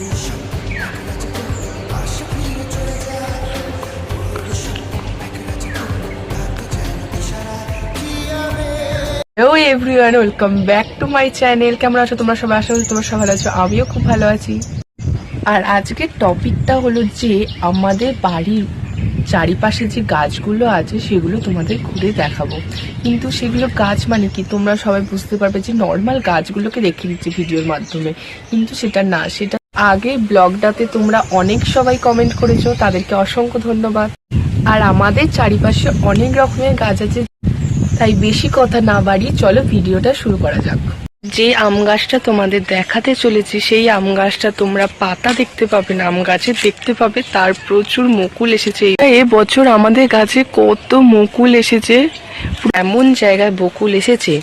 Hello everyone welcome back to my channel কেমন আছো তোমরা সবাই? আশা করি তোমরা সবাই আছো। আমিও খুব ভালো আছি। আর আজকের টপিকটা হলো যে আমাদের বাড়ির চারিপাশে যে গাছগুলো আছে, সেগুলো তোমাদের ঘুরে দেখাবো। কিন্তু সেগুলো গাছ মানে কি? তোমরা সবাই বুঝতে পারবে যে নর্মাল গাছগুলোকে দেখিয়ে দিচ্ছি ভিডিওর মাধ্যমে। কিন্তু সেটা না, সেটা আগে ব্লগটাতে তোমরা অনেক সবাই কমেন্ট করেছ, তাদেরকে অসংখ্য ধন্যবাদ। আর আমাদের চারিপাশে অনেক রকমের গাছ আছে, তাই বেশি কথা না বাড়িয়ে চলো ভিডিওটা শুরু করা যাক। যে আম গাছটা তোমাদের দেখাতে চলেছি, সেই আম গাছটা তোমরা পাতা দেখতে পাবে না, আম গাছে দেখতে পাবে, তার প্রচুর মুকুল এসেছে। এ বছর আমাদের গাছে কত মুকুল এসেছে এমন জায়গায় বকুল এসেছে,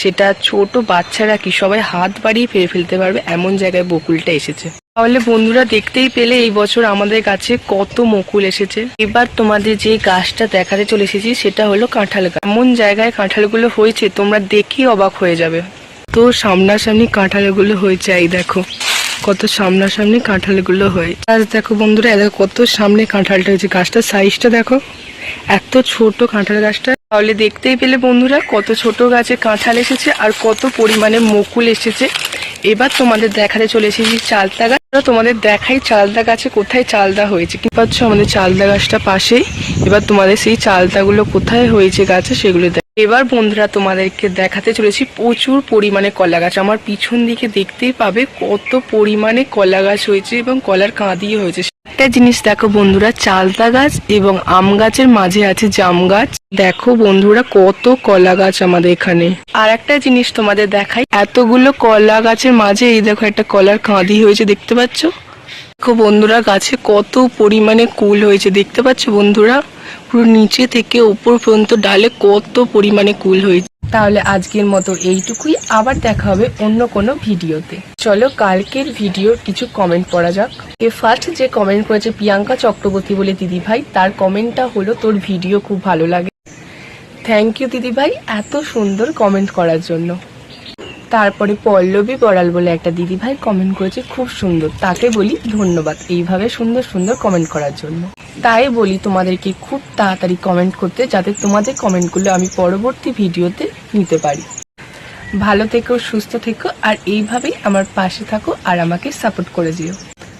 সেটা ছোট বাচ্চারা কি সবাই হাত বাড়িয়ে ফেলে ফেলতে পারবে, এমন জায়গায় বকুলটা এসেছে। তাহলে বন্ধুরা দেখতেই পেলে এই বছর আমাদের গাছে কত মুকুল এসেছে। এবার তোমাদের যে গাছটা দেখাতে চলে এসেছি, সেটা হলো কাঁঠাল গাছ। এমন জায়গায় কাঁঠালগুলো হয়েছে, তোমরা দেখেই অবাক হয়ে যাবে। তো সামনাসামনি কাঁঠালগুলো হয়েছে, এই দেখো। কত সামনাসামনি কাঁঠালগুলো হয়ে গাছ দেখো বন্ধুরা এ দেখো কত সামনে কাঁঠালটা হয়েছে। গাছটার সাইজটা দেখো। এত ছোট কাঁঠাল গাছটা। তাহলে দেখতেই পেলে বন্ধুরা, কত ছোট গাছে কাঁঠাল এসেছে আর কত পরিমাণে মুকুল এসেছে। এবার তোমাদের দেখাতে চলেছি এসেছি চালতা গাছ। তোমাদের দেখাই চালদা গাছে কোথায় চালদা হয়েছে। কি পাচ্ছ আমাদের চালদা গাছটা পাশেই এবার তোমাদের সেই চালতাগুলো কোথায় হয়েছে গাছে সেগুলো এবার বন্ধুরা তোমাদেরকে দেখাতে চলেছি প্রচুর পরিমাণে কলা গাছ। আমার পিছন দিকে দেখতেই পাবে কত পরিমাণে কলা গাছ হয়েছে এবং কলার কাঁদিয়ে হয়েছে। একটা জিনিস দেখো বন্ধুরা, চালতা গাছ এবং আম গাছের মাঝে আছে জাম গাছ। দেখো বন্ধুরা, কত কলা গাছ আমাদের এখানে। আর একটা জিনিস তোমাদের দেখাই, এতগুলো কলা গাছের মাঝে এই দেখো একটা কলার কাঁদি হয়েছে, দেখতে পাচ্ছ? দেখো বন্ধুরা, গাছে কত পরিমাণে কুল হয়েছে, দেখতে পাচ্ছ বন্ধুরা? পুরো নিচে থেকে উপর পর্যন্ত ডালে কত পরিমাণে কুল হয়েছে। তাহলে আজকের মতো এইটুকুই। আবার দেখা হবে অন্য কোনো ভিডিওতে। চলো কালকের ভিডিওর কিছু কমেন্ট পড়া যাক। এ ফার্স্ট যে কমেন্ট করেছে প্রিয়াঙ্কা চক্রবর্তী বলে দিদি ভাই তার কমেন্টটা হলো, তোর ভিডিও খুব ভালো লাগে। থ্যাংক ইউ দিদি ভাই এত সুন্দর কমেন্ট করার জন্য। তারপরে পল্লবী বড়াল বলে একটা দিদি ভাই কমেন্ট করেছে, খুব সুন্দর। তাকে বলি ধন্যবাদ, এইভাবে সুন্দর সুন্দর কমেন্ট করার জন্য। তাই বলি তোমাদেরকে খুব তাড়াতাড়ি কমেন্ট করতে যাতে তোমাদের কমেন্টগুলো আমি পরবর্তী ভিডিওতে নিতে পারি। ভালো থেকো, সুস্থ থেকো, আর এইভাবেই আমার পাশে থাকো আর আমাকে সাপোর্ট করে দিও।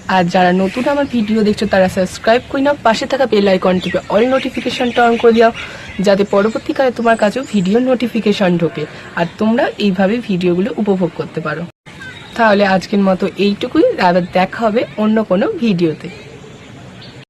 আর যারা নতুন আমার ভিডিও দেখছ, তারা সাবস্ক্রাইব করে নাও, পাশে থাকা বেল আইকন টিপে অল নোটিফিকেশনটা অন করে দাও, যাতে পরবর্তীকালে তোমার কাছেও ভিডিও নোটিফিকেশন ঢোকে। আর তোমরা এইভাবে ভিডিওগুলো উপভোগ করতে পারো। তাহলে আজকের মতো এইটুকুই, আবার দেখা হবে অন্য কোনো ভিডিওতে